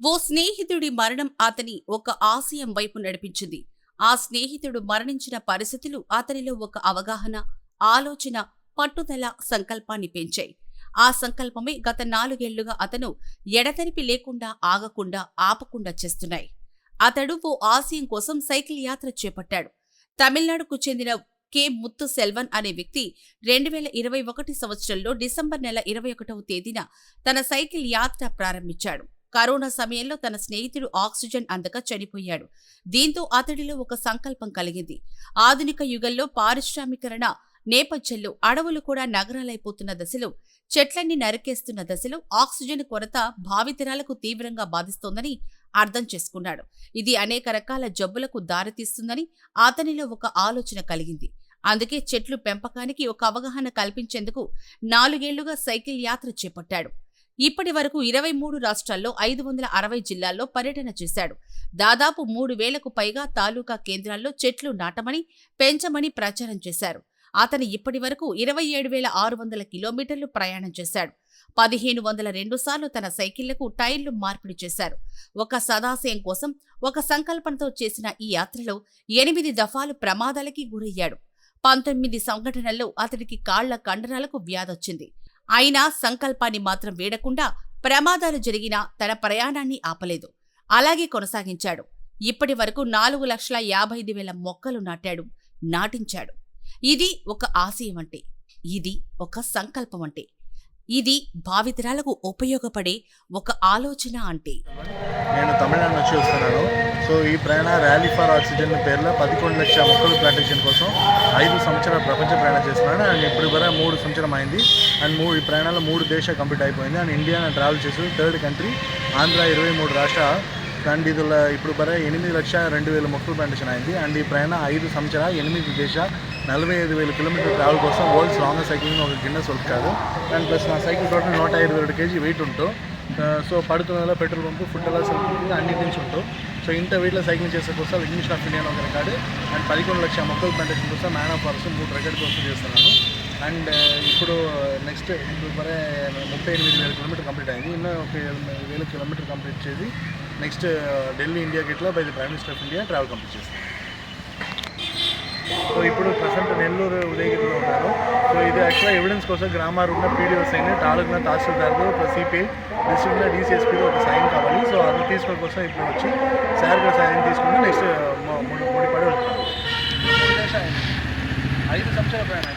ఓ స్నేహితుడి మరణం అతని ఒక ఆశయం వైపు నడిపించింది. ఆ స్నేహితుడు మరణించిన పరిస్థితులు అతనిలో ఒక అవగాహన ఆలోచన పట్టుదల సంకల్పాన్ని పెంచాయి. ఆ సంకల్పమే గత నాలుగేళ్ళుగా అతను ఎడతెరిపి లేకుండా ఆగకుండా ఆపకుండా చేస్తున్నాయి. అతడు ఓ ఆశయం కోసం సైకిల్ యాత్ర చేపట్టాడు. తమిళనాడుకు చెందిన కె. ముత్తు సెల్వన్ అనే వ్యక్తి రెండు వేల ఇరవై ఒకటి సంవత్సరంలో డిసెంబర్ నెల ఇరవై ఒకటవ తేదీన తన సైకిల్ యాత్ర ప్రారంభించాడు. కరోనా సమయంలో తన స్నేహితుడు ఆక్సిజన్ అందక చనిపోయాడు. దీంతో అతడిలో ఒక సంకల్పం కలిగింది. ఆధునిక యుగంలో పారిశ్రామికరణ నేపథ్యంలో అడవులు కూడా నగరాలైపోతున్న దశలో చెట్లన్నీ నరికేస్తున్న దశలో ఆక్సిజన్ కొరత భావితరాలకు తీవ్రంగా బాధిస్తోందని అర్థం చేసుకున్నాడు. ఇది అనేక రకాల జబ్బులకు దారితీస్తుందని అతనిలో ఒక ఆలోచన కలిగింది. అందుకే చెట్లు పెంపకానికి ఒక అవగాహన కల్పించేందుకు నాలుగేళ్ళుగా సైకిల్ యాత్ర చేపట్టాడు. ఇప్పటి వరకు ఇరవై మూడు రాష్ట్రాల్లో ఐదు వందల అరవై జిల్లాల్లో పర్యటన చేశాడు. దాదాపు మూడు వేలకు పైగా తాలూకా కేంద్రాల్లో చెట్లు నాటమని పెంచమని ప్రచారం చేశారు. అతను ఇప్పటి వరకు ఇరవై ఏడు వేల ఆరు వందల కిలోమీటర్లు ప్రయాణం చేశాడు. పదిహేను వందల రెండు సార్లు తన సైకిళ్ళకు టైర్లు మార్పిడి చేశారు. ఒక సదాశయం కోసం ఒక సంకల్పంతో చేసిన ఈ యాత్రలో ఎనిమిది దఫాలు ప్రమాదాలకి గురయ్యాడు. పంతొమ్మిది సంఘటనల్లో అతడికి కాళ్ళ కండరాలకు వ్యాధొచ్చింది అయినా సంకల్పాన్ని మాత్రం వీడకుండా ప్రమాదాలు జరిగినా తన ప్రయాణాన్ని ఆపలేదు. అలాగే కొనసాగించాడు. ఇప్పటి వరకు నాలుగు లక్షల యాభై ఐదు వేల మొక్కలు నాటాడు నాటించాడు. ఇది ఒక ఆశయం అంటే ఇది ఒక సంకల్పం అంటే ఇది భావితరాలకు ఉపయోగపడే ఒక ఆలోచన అంటే. నేను తమిళనాడు నుంచి వస్తున్నాను. సో ఈ ప్రయాణ ర్యాలీ ఫర్ ఆక్సిజన్ పేరులో పదకొండు లక్షల మొక్కల ప్లాంటేషన్ కోసం ఐదు సంవత్సరాల ప్రపంచ ప్రయాణం చేస్తున్నాను. అండ్ ఇప్పుడు వరకు మూడు సంవత్సరం అయింది. అండ్ మూడు ఈ ప్రయాణంలో మూడు దేశాలు కంప్లీట్ అయిపోయింది. అండ్ ఇండియా ట్రావెల్ చేసి థర్డ్ కంట్రీ ఆంధ్ర ఇరవై మూడు రాష్ట్ర అండ్ ఇదిలో ఇప్పుడు బరే ఎనిమిది లక్ష రెండు వేల మొక్కలు ప్లాంటేషన్ అయింది. అండ్ ఈ ప్రయాణ ఐదు సంవత్సరాలు ఎనిమిది దేశ నలభై ఐదు వేల కిలోమీటర్ ట్రావెల్ కోసం వరల్డ్స్ లాంగెస్ట్ సైక్లింగ్ ఒక గిన్నెస్ వరల్డ్ కాదు అండ్ ప్లస్ నా సైకిల్ టోటల్ నూట ఇరవై రెండు కేజీ వెయిట్ ఉంటుంది సో పడుకునేలా పెట్రోల్ పంపు ఫుడ్ అలా సైకిల్ అన్ని నుంచి ఉంటాం సో ఇంత వీటిలో సైక్లింగ్ చేసే కోసం విగ్నేషన్ ఆఫ్ ఇండియా ఒక రికార్డు అండ్ పదకొండు లక్షల మొక్కలు ప్లాంటేషన్ కోసం మ్యాన్ ఆఫ్ ఫారెస్ట్ మూడు రికార్డ్ కోసం చేస్తున్నాను. అండ్ ఇప్పుడు నెక్స్ట్ ఇప్పుడు మరే ముప్పై ఎనిమిది వేల కిలోమీటర్ కంప్లీట్ అయింది. ఇన్నో ఒక వేల కిలోమీటర్ కంప్లీట్ చేసి next Delhi India గేట్లో by the prime minister of India travel complete చేస్తాను సో ఇప్పుడు ప్రజెంట్ నెల్లూరు ఉదయగిరిలో ఉన్నారు. సో ఇది యాక్చువల్గా ఎవిడెన్స్ కోసం గ్రామాలు ఉన్న సైన్ అయిన తాలూకున తహసీల్దార్లు సిపిఐ డిస్ట్రిక్ట్లో డీసీఎస్పీలో ఒక సైన్ కావాలి. సో అది తీసుకోవడం కోసం ఇప్పుడు వచ్చి సార్ కూడా సైన్ తీసుకుని నెక్స్ట్ ముడిపడి వెళ్తున్నాను ఐదు సంవత్సరాల ప్రయాణం